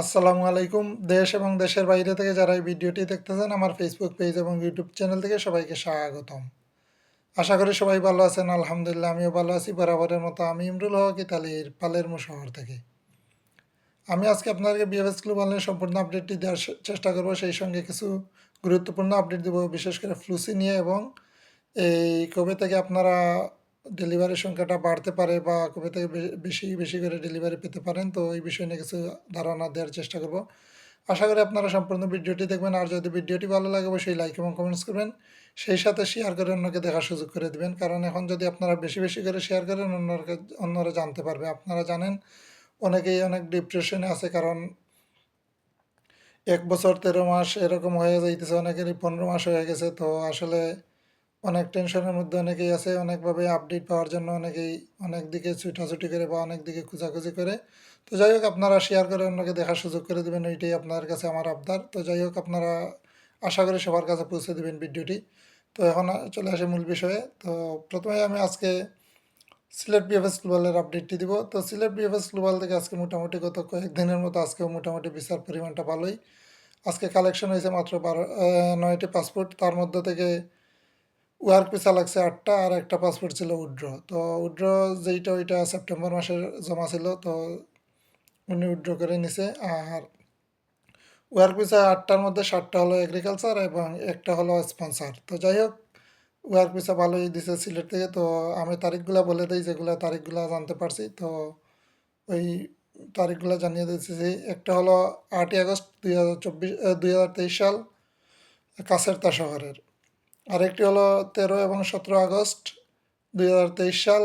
আসসালামু আলাইকুম। দেশ এবং দেশের বাইরে থেকে যারা এই ভিডিওটি দেখতেছেন, আমার ফেসবুক পেজ এবং ইউটিউব চ্যানেল থেকে সবাইকে স্বাগতম। আশা করি সবাই ভালো আছেন। আলহামদুলিল্লাহ আমিও ভালো আছি। বরাবরের মতো আমি ইমরুল হক, ইতালির পালেরমো শহর থেকে। আমি আজকে আপনাদেরকে বিএফএস গ্লোবালের সম্পূর্ণ আপডেটটি দেওয়ার চেষ্টা করব। সেই সঙ্গে কিছু গুরুত্বপূর্ণ আপডেট দেবো, বিশেষ করে ফ্লুসি নিয়ে এবং এই কবে থেকে আপনারা ডেলিভারির সংখ্যাটা বাড়তে পারে বা কবে থেকে বেশি, বেশি করে ডেলিভারি পেতে পারেন। তো এই বিষয় নিয়ে কিছু ধারণা দেওয়ার চেষ্টা করব। আশা করি আপনারা সম্পূর্ণ ভিডিওটি দেখবেন। আর যদি ভিডিওটি ভালো লাগে অবশ্যই লাইক এবং কমেন্টস করবেন। সেই সাথে শেয়ার করে অন্যকে দেখার সুযোগ করে দিবেন। কারণ এখন যদি আপনারা বেশি, বেশি করে শেয়ার করেন অন্যরা অন্যরা জানতে পারবে। আপনারা জানেন অনেকেই অনেক ডিপ্রেশনে আছে কারণ এক বছর ১৩ মাস এরকম হয়ে যাইতেছে। অনেকেরই ১৫ মাস হয়ে গেছে। তো আসলে অনেক টেনশনের মধ্যে অনেকেই আছে। অনেকভাবে আপডেট পাওয়ার জন্য অনেকেই অনেক দিকে ছুটাছুটি করে বা অনেক দিকে খোঁজাখুঁজি করে। তো যাই হোক, আপনারা শেয়ার করে অন্যকে দেখার সুযোগ করে দিবেন। ওইটাই আপনার কাছে আমার আবদার। তো যাই হোক, আপনারা আশা করি সবার কাছে পৌঁছে দিবেন ভিডিওটি। তো এখন চলে আসে মূল বিষয়ে। তো প্রথমেই আমি আজকে সিলেট বিএফএস গ্লোবালের আপডেটটি দিব। তো সিলেট বিএফএস গ্লোবাল থেকে আজকে মোটামুটি গত কয়েকদিনের মতো আজকেও মোটামুটি ভিসার পরিমাণটা ভালোই। আজকে কালেকশন হয়েছে মাত্র বারো নয়টি পাসপোর্ট। তার মধ্যে থেকে ওয়ার্ক পিসা লাগছে আটটা আর একটা পাসপোর্ট ছিল উইথড্র। তো উইথড্র যেইটা ওইটা সেপ্টেম্বর মাসের জমা ছিল। তো উনি উইথড্র করে নিছে। আর ওয়ার্ক ভিসা আটটার মধ্যে ৭ টা হলো এগ্রিকালচার এবং একটা হলো স্পন্সর। তো যাই হোক ওয়ার্ক ভিসা ভালোই দিছে সিলেট থেকে। তো আমি তারিখগুলা বলে দিই, যেগুলা তারিখগুলা জানতে পারছি। তো ওই তারিখগুলা জানিয়ে দিতেছি। একটা হলো ৮ই আগস্ট দুই হাজার চব্বিশ দুই হাজার তেইশ সাল কাছেরতা শহরের। আরেকটি হলো ১৩ এবং ১৭ আগস্ট ২০২৩ সাল।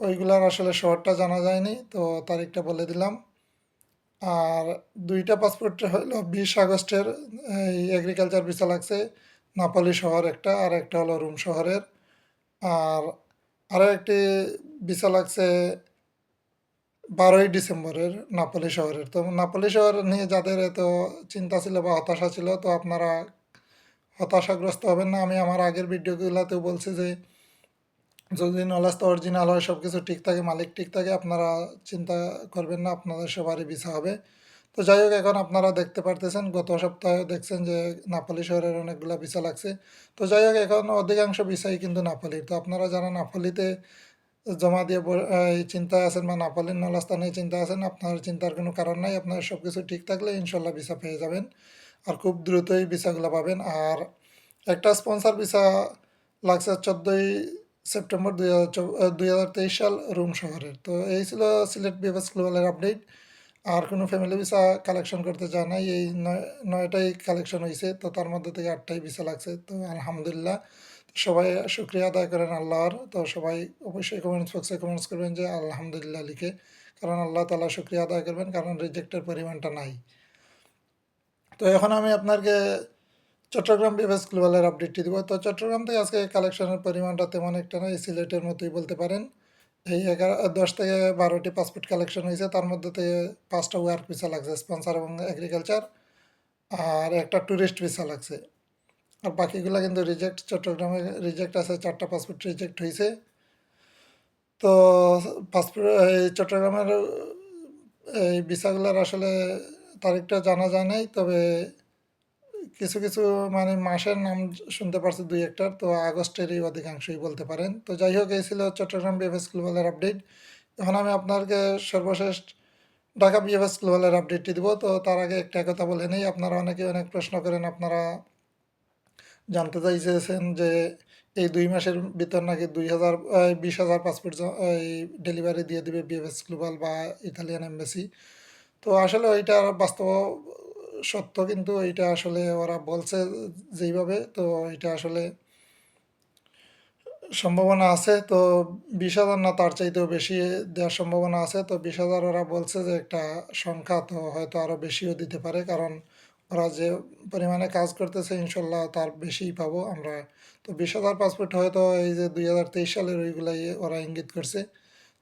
ওইগুলার আসলে শহরটা জানা যায়নি। তো তারিখটা বলে দিলাম। আর ২ টা পাসপোর্ট হইল ২০ আগস্টের, এই এগ্রিকালচার ভিসা লাগছে। নাপালি শহর একটা, আর একটা হলো রুম শহরের। আর আরও একটি ভিসা লাগছে ১২ই ডিসেম্বরের নাপোলি শহরের। তো নাপোলি শহর নিয়ে যাদের এত চিন্তা ছিল বা হতাশা ছিল, তো আপনারা হতাশাগ্রস্ত হবেন না। আমি আমার আগের ভিডিওগুলাতেও বলছি যে, যদি নলেজটা অরিজিনাল হয় সব কিছু ঠিক থাকে, মালিক ঠিক থাকে, আপনারা চিন্তা করবেন না, আপনাদের সবারই ভিসা হবে। তো যাই হোক, এখন আপনারা দেখতে পারতেছেন, গত সপ্তাহে দেখছেন যে নাপোলি শহরের অনেকগুলা ভিসা লাগছে। তো যাই হোক, এখন অধিকাংশ ভিসাই কিন্তু নাপোলির। তো আপনারা যারা নাপোলিতে জমা দিয়ে চিন্তায় আছেন বা নাপোলির নলাস্তা নিয়ে চিন্তা আছেন, আপনার চিন্তার কোনো কারণ নাই। আপনার সব কিছু ঠিক থাকলে ইনশাল্লাহ ভিসা পেয়ে যাবেন। আর খুব দ্রুতই ভিসাগুলা পাবেন। আর একটা স্পন্সর ভিসা লাগছে ১৪ই সেপ্টেম্বর দুই হাজার ২০২৩ সাল রুম শহরের। তো এই ছিল সিলেট বিএফএস গ্লোবালের আপডেট। আর কোনো ফ্যামিলি ভিসা কালেকশন করতে যায় নাই। এই ৯ ৯ কালেকশন হয়েছে তো তার মধ্যে থেকে ৮ টাই ভিসা লাগছে। তো আলহামদুলিল্লাহ। সবাই শুক্রিয়া আদায় করেন আল্লাহর। তো সবাই অবশ্যই কমেন্টস বক্সে কমেন্টস করবেন যে আলহামদুলিল্লাহ লিখে। কারণ আল্লাহ তালা শুক্রিয়া আদায় করবেন কারণ রিজেক্টের পরিমাণটা নাই। তো এখন আমি আপনাকে চট্টগ্রাম বিএফএস গ্লোবালের আপডেটটি দেবো তো চট্টগ্রাম থেকে আজকে কালেকশনের পরিমাণটা তেমন একটা নয়। সিলেটের মতোই বলতে পারেন। এই এগারো ১০ থেকে ১২ টি পাসপোর্ট কালেকশন হয়েছে, তার মধ্যে থেকে ৫ টা ওয়ার্ক ভিসা লাগছে স্পন্সর এবং এগ্রিকালচার। আর একটা ট্যুরিস্ট ভিসা লাগছে। আর বাকিগুলো কিন্তু রিজেক্ট চট্টগ্রামে রিজেক্ট আছে ৪ টা পাসপোর্ট রিজেক্ট হয়েছে তো পাসপোর্ট এই চট্টগ্রামের, এই ভিসাগুলার আসলে তারিখটা জানা যায় নাই। তবে কিছু, কিছু মানে মাসের নাম শুনতে পারছি ২ ১ টার। তো আগস্টেরই অধিকাংশই বলতে পারেন। তো যাই হোক এই ছিল চট্টগ্রাম বিএফএস গ্লোবালের আপডেট। এখন আমি আপনাকে সর্বশেষ ঢাকা বিএফএস গ্লোবালের আপডেটটি দেবো তো তার আগে একটা কথা বলে নেই। আপনারা অনেকে অনেক প্রশ্ন করেন। আপনারা জানতে চাইছেন যে এই দুই মাসের ভিতর নাকি দুই হাজার বিশ হাজার পাসপোর্ট এই ডেলিভারি দিয়ে দিবে বিএফএস গ্লোবাল বা ইতালিয়ান এমবাসি। তো আসলে ওইটা বাস্তব সত্য কিন্তু এইটা আসলে ওরা বলছে যেইভাবে তো এইটা আসলে সম্ভাবনা আছে। তো ২০,০০০ না তার চাইতেও বেশি দেওয়ার সম্ভাবনা আছে। তো ২০,০০০ ওরা বলছে যে একটা সংখ্যা তো হয়তো আরও বেশিও দিতে পারে। কারণ ওরা যে পরিমাণে কাজ করতেছে ইনশাল্লাহ তার বেশিই পাবো আমরা। তো ২০,০০০ পাসপোর্ট হয়তো এই যে ২০২৩ সালের ওইগুলাই ওরা ইঙ্গিত করছে।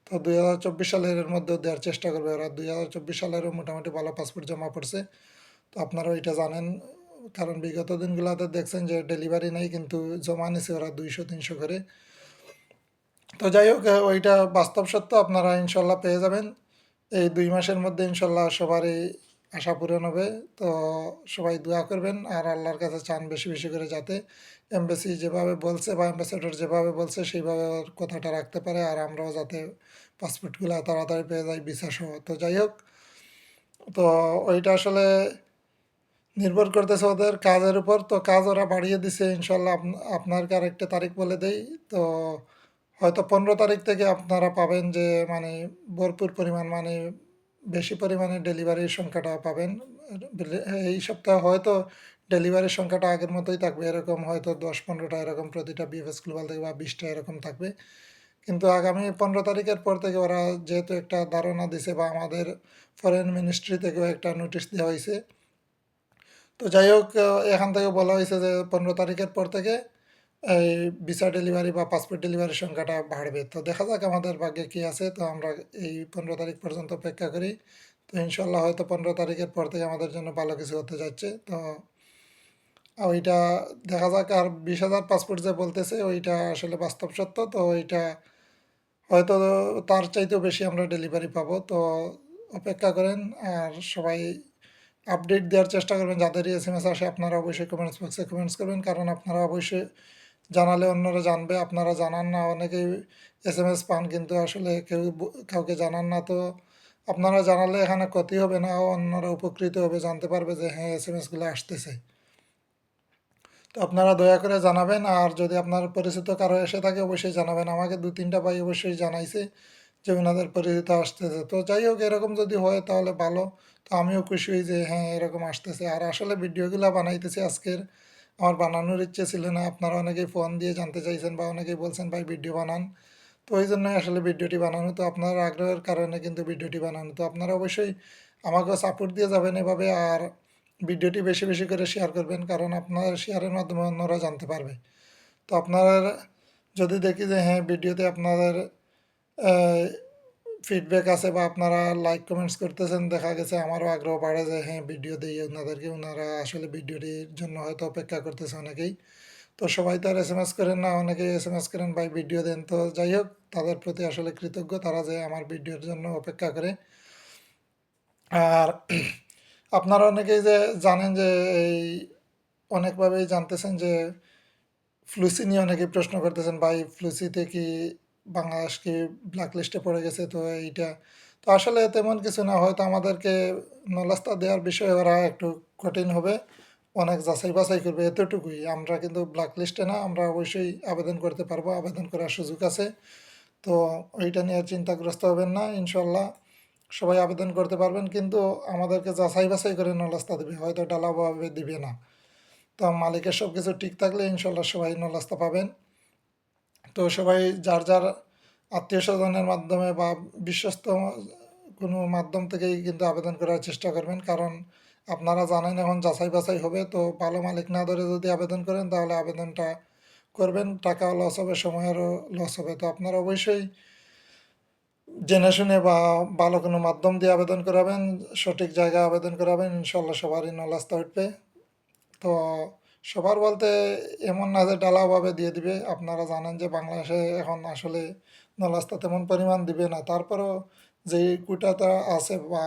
তো ২০২৪ সালের মধ্যে দেওয়ার চেষ্টা করবে ওরা। ২০২৪ সালেরও মোটামুটি ভালো পাসপোর্ট জমা পড়ছে। তো আপনারা এটা জানেন। কারণ বিগত দিনগুলোতে দেখছেন যে ডেলিভারি নেই, কিন্তু জমা নিছে ওরা দুইশো, তিনশো করে। তো যাই হোক ওইটা বাস্তব সত্য, আপনারা ইনশাল্লাহ পেয়ে যাবেন। এই দুই মাসের মধ্যে ইনশাল্লাহ সবারই আশা পূরণ হবে। তো সবাই দোয়া করবেন আর আল্লাহর কাছে চান বেশি বেশি করে যাতে এমবাসি যেভাবে বলছে বা অ্যাম্বাসেডর যেভাবে বলছে সেইভাবে কথাটা রাখতে পারে আর আমরাও যাতে পাসপোর্টগুলো তাড়াতাড়ি পেয়ে যাই সহ। তো যাই হোক, তো ওইটা আসলে নির্ভর করতেছে ওদের কাজের উপর। তো কাজ ওরা বাড়িয়ে দিছে ইনশাল্লাহ আপ- আপনাকে আরেকটা তারিখ বলে দেই। তো হয়তো পনেরো তারিখ থেকে আপনারা পাবেন যে মানে ভরপুর পরিমাণ মানে বেশি পরিমাণে ডেলিভারির সংখ্যাটা পাবেন। এই সপ্তাহে হয়তো ডেলিভারির সংখ্যাটা আগের মতোই থাকবে, এরকম হয়তো দশ পনেরোটা এরকম প্রতিটা বিএফএস গ্লোবাল থেকে বা বিশটা এরকম থাকবে। কিন্তু আগামী পনেরো তারিখের পর থেকে ওরা যেহেতু একটা ধারণা দিছে বা আমাদের ফরেন মিনিস্ট্রি থেকেও একটা নোটিশ দেওয়া হয়েছে তো যাই হোক, এখান থেকে বলা হয়েছে যে পনেরো তারিখের পর থেকে এই ভিসা ডেলিভারি বা পাসপোর্ট ডেলিভারির সংখ্যাটা বাড়বে। তো দেখা যাক আমাদের ভাগ্যে কী আছে। তো আমরা এই পনেরো তারিখ পর্যন্ত অপেক্ষা করি। তো ইনশাল্লাহ হয়তো পনেরো তারিখের পর থেকে আমাদের জন্য ভালো কিছু হতে যাচ্ছে। তো ওইটা দেখা যাক। আর বিশ হাজার পাসপোর্ট যে বলতেছে, ওইটা আসলে বাস্তব সত্য। তো ওইটা হয়তো তার চাইতেও বেশি আমরা ডেলিভারি পাবো। তো অপেক্ষা করেন আর সবাই আপডেট দেওয়ার চেষ্টা করবেন। যাদেরই এস এম এস আসে আপনারা অবশ্যই কমেন্টস বক্সে কমেন্টস করবেন। কারণ আপনারা অবশ্যই জানালে অন্যরা জানবে, আপনারা জানান না, অনেকেই এস এম এস পান কিন্তু আসলে কেউ কাউকে জানান না, তো আপনারা জানালে এখানে ক্ষতি হবে না, অন্যরা উপকৃত হবে, জানতে পারবে যে হ্যাঁ এস এম এসগুলো আসতেছে। তো আপনারা দয়া করে জানাবেন, আর যদি আপনার পরিচিত কারও এসে থাকে, অবশ্যই জানাবেন। আমাকে দু, তিনটা ভাই অবশ্যই জানাইছে যে ওনাদের পরিচিত আসতেছে। তো যাই হোক, এরকম যদি হয় তাহলে ভালো। তো আমিও খুশি হই যে হ্যাঁ এরকম আসতেছে। আর আসলে ভিডিওগুলো বানাইতেছি আজকের। আমার বানানোর ইচ্ছে ছিল না, আপনারা অনেকেই ফোন দিয়ে জানতে চাইছেন বা অনেকেই বলছেন, ভাই ভিডিও বানান। তো ওই জন্যই আসলে ভিডিওটি বানানো, তো আপনার আগ্রহের কারণে কিন্তু ভিডিওটি বানানো। তো আপনারা অবশ্যই আমাকেও সাপোর্ট দিয়ে যাবেন এভাবে, আর ভিডিওটি বেশি বেশি করে শেয়ার করবেন, কারণ আপনার শেয়ারের মাধ্যমে অন্যরা জানতে পারবে। তো আপনারা, যদি দেখি যে হ্যাঁ ভিডিওতে আপনাদের ফিডব্যাক আছে বা আপনারা লাইক কমেন্টস করতেছেন, দেখা গেছে আমারও আগ্রহ বাড়ে যে হ্যাঁ ভিডিও দিই ওনাদেরকে, ওনারা আসলে ভিডিওটির জন্য হয়তো অপেক্ষা করতেছে অনেকেই। তো সবাই তো আর এস এম এস করেন না অনেকেই এস এম এস করেন, ভাই ভিডিও দেন। তো যাই হোক, তাদের প্রতি আসলে কৃতজ্ঞ, তারা যে আমার ভিডিওর জন্য অপেক্ষা করে। আর আপনারা অনেকেই যে জানেন যে, এই অনেকভাবেই জানতেছেন যে ফ্লুসি নিয়ে অনেকেই প্রশ্ন করতেছেন, ভাই ফ্লুসিতে কি বাংলাদেশ কি ব্ল্যাক পড়ে গেছে? তো এইটা, তো আসলে তেমন কিছু না, হয়তো আমাদেরকে নলাস্তা দেওয়ার বিষয়ে ওরা একটু কঠিন হবে। অনেক যাচাই বাছাই করবে, এতটুকুই। আমরা কিন্তু ব্ল্যাক লিস্টে না, আমরা অবশ্যই আবেদন করতে পারব, আবেদন করার সুযোগ আছে। তো ওইটা নিয়ে চিন্তাগ্রস্ত হবেন না ইনশাল্লাহ সবাই আবেদন করতে পারবেন, কিন্তু আমাদেরকে যাচাই বাছাই করে নলাস্তা দেবে, হয়তো ডালাভাবে দিবে না। তো মালিকের সব কিছু ঠিক থাকলে ইনশাল্লাহ সবাই নলাস্তা পাবেন। তো সবাই যার যার আত্মীয় স্বজনের মাধ্যমে বা বিশ্বস্ত কোনো মাধ্যম থেকেই কিন্তু আবেদন করার চেষ্টা করবেন। কারণ আপনারা জানেন এখন যাচাই বাছাই হবে, তো ভালো মালিক না ধরে যদি আবেদন করেন তাহলে আবেদনটা করবেন। টাকা লস হবে, সময়েরও লস হবে। তো আপনারা অবশ্যই জেনে শুনে বা ভালো কোনো মাধ্যম দিয়ে আবেদন করাবেন, সঠিক জায়গায় আবেদন করাবেন ইনশাল্লাহ সবারই নলাস্তা উঠবে তো সবার বলতে এমন না যে ডালাভাবে দিয়ে দিবে। আপনারা জানেন যে বাংলাদেশে এখন আসলে নলাস্তা তেমন পরিমাণ দিবে না। তারপরও যে কোটাটা আছে বা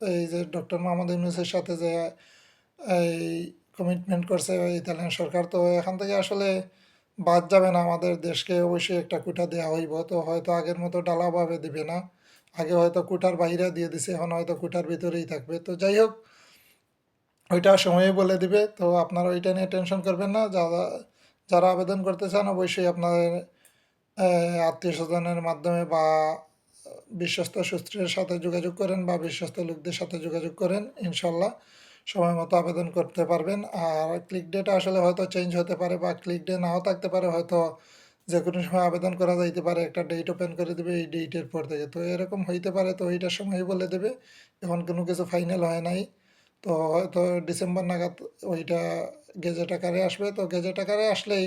এই যে ডক্টর মোহাম্মদ ইউনুসের সাথে যে এই কমিটমেন্ট করছে ইতালিয়ান সরকার, তো এখান থেকে আসলে বাদ যাবে না আমাদের দেশকে। অবশ্যই একটা কোটা দেওয়া হইব। তো হয়তো আগের মতো ডালাভাবে দিবে না। আগে হয়তো কোটার বাইরে দিয়ে দিছে, এখন হয়তো কোটার ভিতরেই থাকবে। তো যাই হোক ওইটা সময়ে বলে দিবে। তো আপনারা ওইটা নিয়ে টেনশন করবেন না। যারা যারা আবেদন করতে চান অবশ্যই আপনাদের আত্মীয় স্বজনের মাধ্যমে বা বিশ্বস্ত সূত্রের সাথে যোগাযোগ করেন বা বিশ্বস্ত লোকদের সাথে যোগাযোগ করেন, ইনশাল্লাহ সময় মতো আবেদন করতে পারবেন। আর ক্লিক ডেটা আসলে হয়তো চেঞ্জ হতে পারে বা ক্লিক ডে নাও থাকতে পারে, হয়তো যে কোনো সময় আবেদন করা যাইতে পারে। একটা ডেট ওপেন করে দেবে এই ডেটের পর থেকে। তো এরকম হইতে পারে, তো ওইটার সময় বলে দেবে। এখন কোনো কিছু ফাইনাল হয় নাই। তো হয়তো ডিসেম্বর নাগাদ ওইটা গেজেট আকারে আসবে। তো গেজেট আকারে আসলেই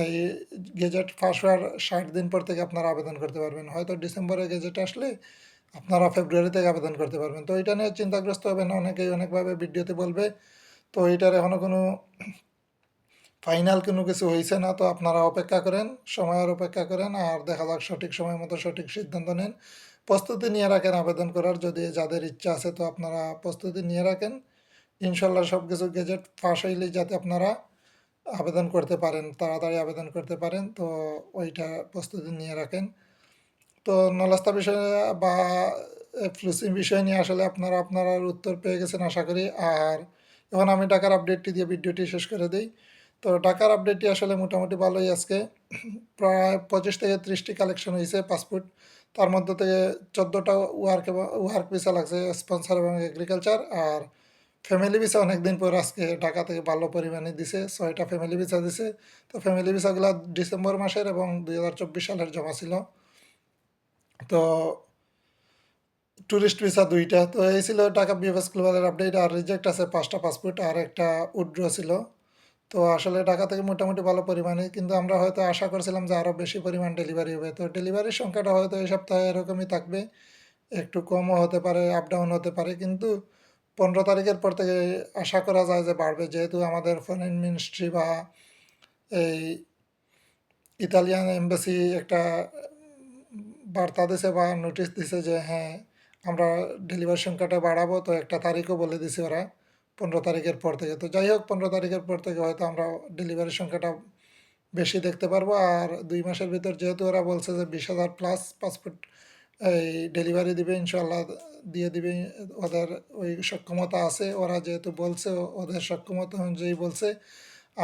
এই গেজেট ফার্স্ট হওয়ার ষাট দিন পর থেকে আপনারা আবেদন করতে পারবেন। হয়তো ডিসেম্বরে গেজেট আসলে আপনারা ফেব্রুয়ারি থেকে আবেদন করতে পারবেন। তো এটা নিয়ে চিন্তাগ্রস্ত হবেন, অনেকেই অনেকভাবে ভিডিওতে বলবে, তো এইটার এখনও কোনো ফাইনাল কোনো কিছু হয়েছে না। তো আপনারা অপেক্ষা করেন, সময়ের অপেক্ষা করেন, আর দেখা যাক সঠিক সময় মতো সঠিক সিদ্ধান্ত নেন। প্রস্তুতি নিয়ে রাখেন, আবেদন করার যদি যাদের ইচ্ছা আছে তো আপনারা প্রস্তুতি নিয়ে রাখেন। ইনশাল্লাহ সব কিছু গেজেট পাস হইলেই যাতে আপনারা আবেদন করতে পারেন, তাড়াতাড়ি আবেদন করতে পারেন, তো ওইটা প্রস্তুতি নিয়ে রাখেন। তো নলাস্তা বিষয়ে বা ফ্লুসিং বিষয় নিয়ে আসলে আপনারা আপনারা উত্তর পেয়ে গেছেন আশা করি। আর এখন আমি টাকার আপডেটটি দিয়ে ভিডিওটি শেষ করে দিই। তো টাকার আপডেটটি আসলে মোটামুটি ভালোই আজকে। প্রায় পঁচিশ থেকে ত্রিশটি কালেকশন হয়েছে পাসপোর্ট তার মধ্যে থেকে চোদ্দোটা ওয়ার্ক ওয়ার্ক ভিসা লাগছে স্পন্সর এবং এগ্রিকালচার আর ফ্যামিলি ভিসা অনেক দিন পর আজকে ঢাকা থেকে ভালো পরিমাণে দিছে, ছয়টা ফ্যামিলি ভিসা দিছে। তো ফ্যামিলি ভিসাগুলো ডিসেম্বর মাসের এবং দুই হাজার চব্বিশ সালের জমা ছিল। তো ট্যুরিস্ট ভিসা দুইটা। তো এই ছিল ঢাকা বিএফএস গ্লোবালের আপডেট আর রিজেক্ট আছে পাঁচটা পাসপোর্ট আর একটা উড্র ছিল। তো আসলে ঢাকা থেকে মোটামুটি ভালো পরিমাণে, কিন্তু আমরা হয়তো আশা করছিলাম যে আরও বেশি পরিমাণ ডেলিভারি হবে। তো ডেলিভারির সংখ্যাটা হয়তো এই সপ্তাহে এরকমই থাকবে, একটু কমও হতে পারে আপ ডাউন হতে পারে, কিন্তু পনেরো তারিখের পর থেকে আশা করা যায় যে বাড়বে। যেহেতু আমাদের ফরেন মিনিস্ট্রি বা এই ইতালিয়ান এম্বাসি একটা বার্তা দিছে বা নোটিশ দিছে যে হ্যাঁ আমরা ডেলিভারি সংখ্যাটা বাড়াবো, তো একটা তারিখও বলে দিছে ওরা। পনেরো তারিখের পর থেকে। তো যাই হোক, পনেরো তারিখের পর থেকে হয়তো আমরা ডেলিভারির সংখ্যাটা বেশি দেখতে পারব। আর দুই মাসের ভিতর যেহেতু ওরা বলছে যে বিশ হাজার প্লাস পাসপোর্ট এই ডেলিভারি দিবে ইনশাল্লাহ দিয়ে দিবে। ওদের ওই সক্ষমতা আছে। ওরা যেহেতু বলছে, ওদের সক্ষমতা অনুযায়ী বলছে।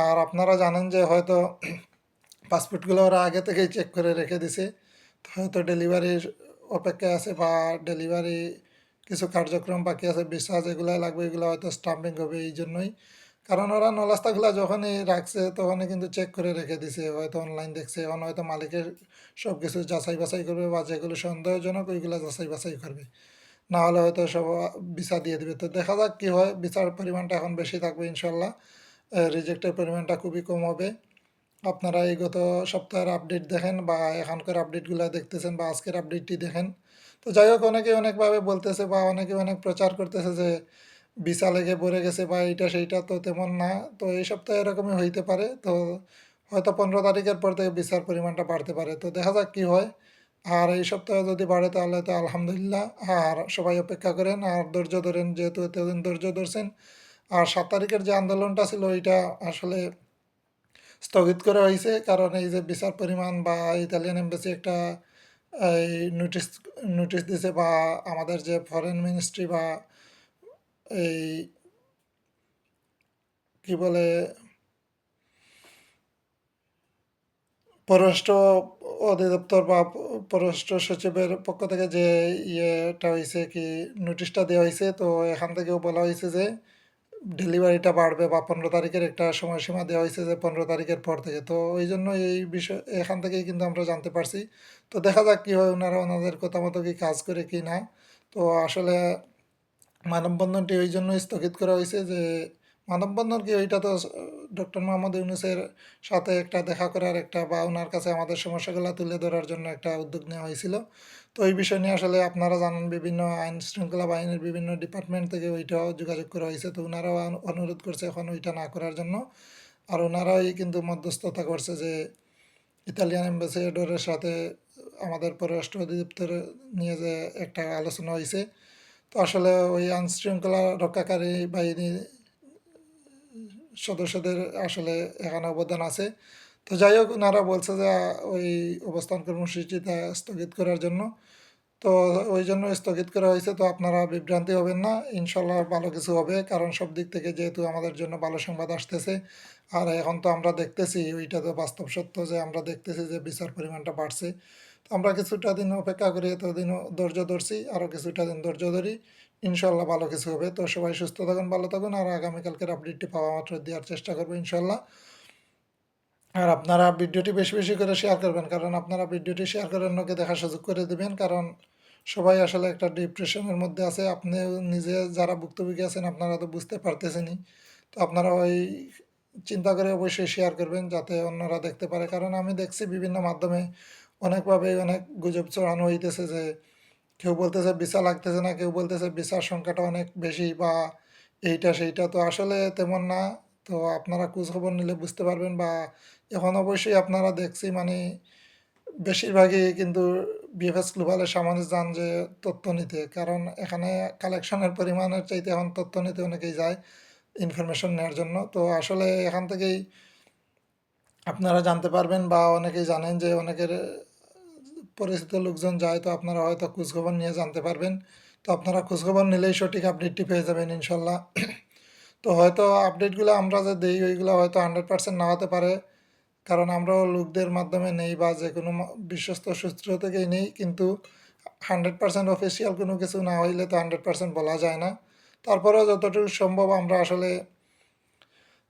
আর আপনারা জানেন যে হয়তো পাসপোর্টগুলো ওরা আগে থেকেই চেক করে রেখে দিছে। হয়তো ডেলিভারির অপেক্ষায় আছে বা ডেলিভারি কিছু কার্যক্রম বাকি আছে, বিশ্বাস যেগুলো লাগবে, এগুলো হয়তো স্টাম্পিং হবে এই জন্যই। কারণ ওরা নলাস্তাগুলো যখনই রাখছে, তখনই কিন্তু চেক করে রেখে দিছে, হয়তো অনলাইন দেখছে, এখন হয়তো মালিকের সব কিছু যাচাই বাছাই করবে বা যেগুলো সন্দেহজনক, ওইগুলো যাচাই বাছাই করবে। না হলে হয়তো সব ভিসা দিয়ে দেবে। তো দেখা যাক কী হয়, বিচার পরিমাণটা এখন বেশি থাকবে ইনশাল্লাহ। রিজেক্টের পরিমাণটা খুবই কম হবে। আপনারা এই গত সপ্তাহের আপডেট দেখেন বা এখানকার আপডেটগুলো দেখতেছেন বা আজকের আপডেটটি দেখেন। তো যাই হোক, অনেকে অনেকভাবে বলতেছে বা অনেকে অনেক প্রচার করতেছে যে ভিসা লেগে পড়ে গেছে বা এইটা সেইটা তো তেমন না। তো এই সপ্তাহে এরকমই হইতে পারে। তো হয়তো পনেরো তারিখের পর থেকে ভিসার পরিমাণটা বাড়তে পারে। তো দেখা যাক কী হয়। আর এই সপ্তাহে যদি বাড়ে তাহলে তো আলহামদুলিল্লাহ। আর সবাই অপেক্ষা করেন। আর ধৈর্য ধরেন, যেহেতু এতদিন ধৈর্য ধরছেন। আর সাত তারিখের যে আন্দোলনটা ছিল ওইটা আসলে স্থগিত করা হয়েছে কারণ এই যে বিচার পরিমাণ বা ইতালিয়ান এম্বাসি একটা এই নোটিশ নোটিশ দিছে বা আমাদের যে ফরেন মিনিস্ট্রি বা এই কি বলে, পররাষ্ট্র অধিদপ্তর বা পররাষ্ট্র সচিবের পক্ষ থেকে যে ইয়েটা হয়েছে কি নোটিশটা দেওয়া হয়েছে তো এখান থেকেও বলা হয়েছে যে ডেলিভারিটা বাড়বে বা পনেরো তারিখের একটা সময়সীমা দেওয়া হয়েছে যে পনেরো তারিখের পর থেকে। তো ওই জন্য এই বিষয়, এখান থেকেই কিন্তু আমরা জানতে পারছি। তো দেখা যাক কী হয়, ওনারা ওনাদের কথা মতো কি কাজ করে কি না। তো আসলে মানববন্ধনটি ওই জন্যই স্থগিত করা হয়েছে যে মানববন্ধন কি ওইটা তো ডক্টর মোহাম্মদ ইউনুসের সাথে একটা দেখা করার একটা বা ওনার কাছে আমাদের সমস্যাগুলো তুলে ধরার জন্য একটা উদ্যোগ নেওয়া হয়েছিল। তো এই বিষয় নিয়ে আসলে আপনারা জানেন বিভিন্ন আইন শৃঙ্খলা বাহিনীর বিভিন্ন ডিপার্টমেন্ট থেকে ওইটাও যোগাযোগ করা হয়েছে। তো ওনারাও অনুরোধ করছে এখন ওইটা না করার জন্য। আর ওনারাই কিন্তু মধ্যস্থতা করছে যে ইতালিয়ান অ্যাম্বাসেডরের সাথে আমাদের পররাষ্ট্র অধিদপ্তর নিয়ে যে একটা আলোচনা হয়েছে। তো আসলে ওই আইন শৃঙ্খলা রক্ষাকারী বাহিনী সদস্যদের আসলে এখানে অবদান আছে। তো যাই হোক, ওনারা বলছে যে, ওই অবস্থান কর্মসূচিটা স্থগিত করার জন্য। তো ওই জন্য স্থগিত করা হয়েছে। তো আপনারা বিভ্রান্তি হবেন না। ইনশাল্লাহ ভালো কিছু হবে। কারণ সব দিক থেকে যেহেতু আমাদের জন্য ভালো সংবাদ আসতেছে, আর এখন তো আমরা দেখতেছি, ওইটা তো বাস্তব সত্য যে, আমরা দেখতেছি যে বিচার পরিমাণটা বাড়ছে। তো আমরা কিছুটা দিন অপেক্ষা করি এতদিন ধৈর্য ধরছি আরও কিছুটা দিন ধৈর্য ধরি, ইনশাল্লাহ ভালো কিছু হবে। তো সবাই সুস্থ থাকুন, ভালো থাকুন, আর আগামীকালকের আপডেটটি পাওয়া মাত্র দেওয়ার চেষ্টা করব ইনশাল্লাহ। আর আপনারা ভিডিওটি বেশি বেশি করে শেয়ার করবেন, কারণ আপনারা ভিডিওটি শেয়ার করে অন্যকে দেখার সুযোগ করে দেবেন, কারণ সবাই আসলে একটা ডিপ্রেশনের মধ্যে আছে। আপনি নিজে যারা ভুক্তভোগী আছেন, আপনারা তো বুঝতে পারতেছেনই। তো আপনারা ওই চিন্তা করে অবশ্যই শেয়ার করবেন, যাতে অন্যরা দেখতে পারে। কারণ আমি দেখছি বিভিন্ন মাধ্যমে অনেকভাবে অনেক গুজব চড়ানো হইতেছে যে কেউ বলতেছে ভিসা লাগতেছে না, কেউ বলতেছে ভিসার সংখ্যাটা অনেক বেশি বা এইটা সেইটা। তো আসলে তেমন না। তো আপনারা খোঁজখবর নিলে বুঝতে পারবেন বা এখন অবশ্যই আপনারা দেখছি মানে বেশিরভাগই কিন্তু বিএফএস গ্লোবালের সামনে যান যে তথ্য নিতে। কারণ এখানে কালেকশনের পরিমাণের চাইতে এখন তথ্য নিতে অনেকেই যায় ইনফরমেশন নেওয়ার জন্য। তো আসলে এখান থেকেই আপনারা জানতে পারবেন বা অনেকেই জানেন যে অনেকের পরিচিত লোকজন যায়, তো আপনারা হয়তো খোঁজখবর নিয়ে জানতে পারবেন। তো আপনারা খোঁজখবর নিলেই সঠিক আপডেটটি পেয়ে যাবেন ইনশাল্লাহ। তো হয়তো আপডেটগুলো আমরা যে দিই, ওইগুলো হয়তো হান্ড্রেড পার্সেন্ট না হতে পারে। কারণ আমরাও লোকদের মাধ্যমে নেই বা যে কোনো বিশ্বস্ত সূত্র থেকেই নেই, কিন্তু হান্ড্রেড পার্সেন্ট অফিসিয়াল কোনো কিছু না হইলে তো হান্ড্রেড পার্সেন্ট বলা যায় না। তারপরেও যতটুকু সম্ভব আমরা আসলে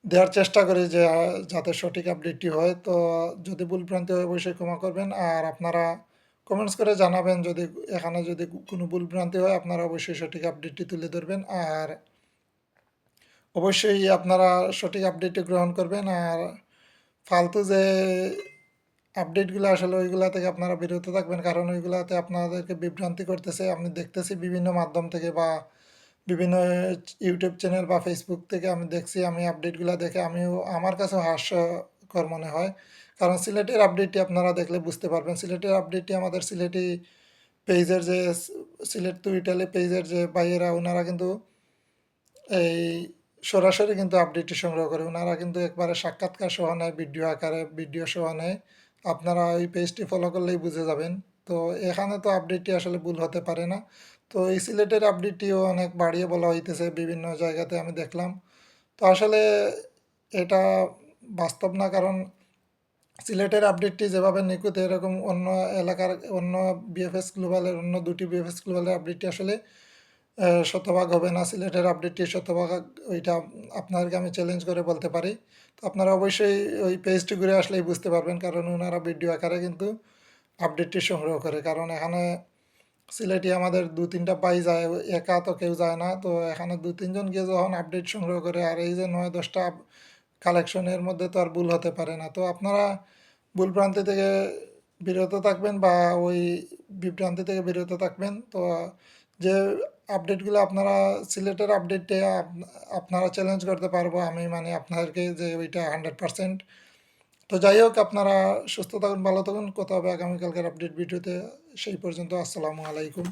দেওয়ার চেষ্টা করি যে যাতে সঠিক আপডেটটি হয়। তো যদি ভুল ভ্রান্তি হয়, অবশ্যই ক্ষমা করবেন। আর আপনারা কমেন্টস করে জানাবেন। যদি এখানে যদি কোনো ভুল ভ্রান্তি হয়, আপনারা অবশ্যই সঠিক আপডেটটি তুলে ধরবেন। আর অবশ্যই আপনারা সঠিক আপডেটটি গ্রহণ করবেন। আর ফালতু যে আপডেটগুলো আসলে ওইগুলা থেকে আপনারা বিরত থাকবেন। কারণ ওইগুলাতে আপনাদেরকে বিভ্রান্তি করতেছে। আমি দেখতেছি বিভিন্ন মাধ্যম থেকে বা বিভিন্ন ইউটিউব চ্যানেল বা ফেসবুক থেকে আমি দেখছি, আমি আপডেটগুলো দেখে আমিও, আমার কাছে হাস্যকর মনে হয়। কারণ সিলেটের আপডেটটি আপনারা দেখলে বুঝতে পারবেন। সিলেটের আপডেটটি আমাদের সিলেটি পেজের যে সিলেট টু ইটালি পেজের যে ভাইয়েরা ওনারা কিন্তু এই সরাসরি কিন্তু আপডেটটি সংগ্রহ করে। ওনারা কিন্তু একবারে সাক্ষাৎকার সহ নেয় ভিডিও আকারে ভিডিও সহ নেয়। আপনারা ওই পেজটি ফলো করলেই বুঝে যাবেন। তো এখানে তো আপডেটটি আসলে ভুল হতে পারে না। তো এই সিলেটের আপডেটটিও অনেক বাড়িয়ে বলা হইতেছে, বিভিন্ন জায়গাতে আমি দেখলাম। তো আসলে এটা বাস্তব না, কারণ সিলেটের আপডেটটি যেভাবে নিখুঁত, এরকম অন্য এলাকার, অন্য বিএফএস গ্লোবালের অন্য দুটি বিএফএস গ্লোবালের আপডেটটি আসলে শতভাগ হবে না। সিলেটের আপডেটটি শতভাগ ওইটা আপনাদেরকে আমি চ্যালেঞ্জ করে বলতে পারি। তো আপনারা অবশ্যই ওই পেজটি ঘুরে আসলেই বুঝতে পারবেন, কারণ ওনারা ভিডিও আকারে কিন্তু আপডেটটি সংগ্রহ করে। কারণ এখানে সিলেটি আমাদের দু তিনটা পাই যায়, একা তো কেউ যায় না। তো এখানে দু তিনজন গিয়ে যখন আপডেট সংগ্রহ করে, আর এই যে নয় দশটা কালেকশনের মধ্যে তো আর ভুল হতে পারে না। তো আপনারা ভুল ভ্রান্তি থেকে বিরত থাকবেন বা ওই বিভ্রান্তি থেকে বিরত থাকবেন। তো যে আপডেটগুলো আপনারা সিলেটের আপডেটে আপনারা চ্যালেঞ্জ করতে পারব, আমি মানে আপনাদেরকে যে ওইটা হান্ড্রেড পারসেন্ট তো যাই হোক, আপনারা সুস্থ থাকুন, ভালো থাকুন। কোথাও হবে আগামীকালকের আপডেট ভিডিওতে সেই পর্যন্ত আসসালামু আলাইকুম।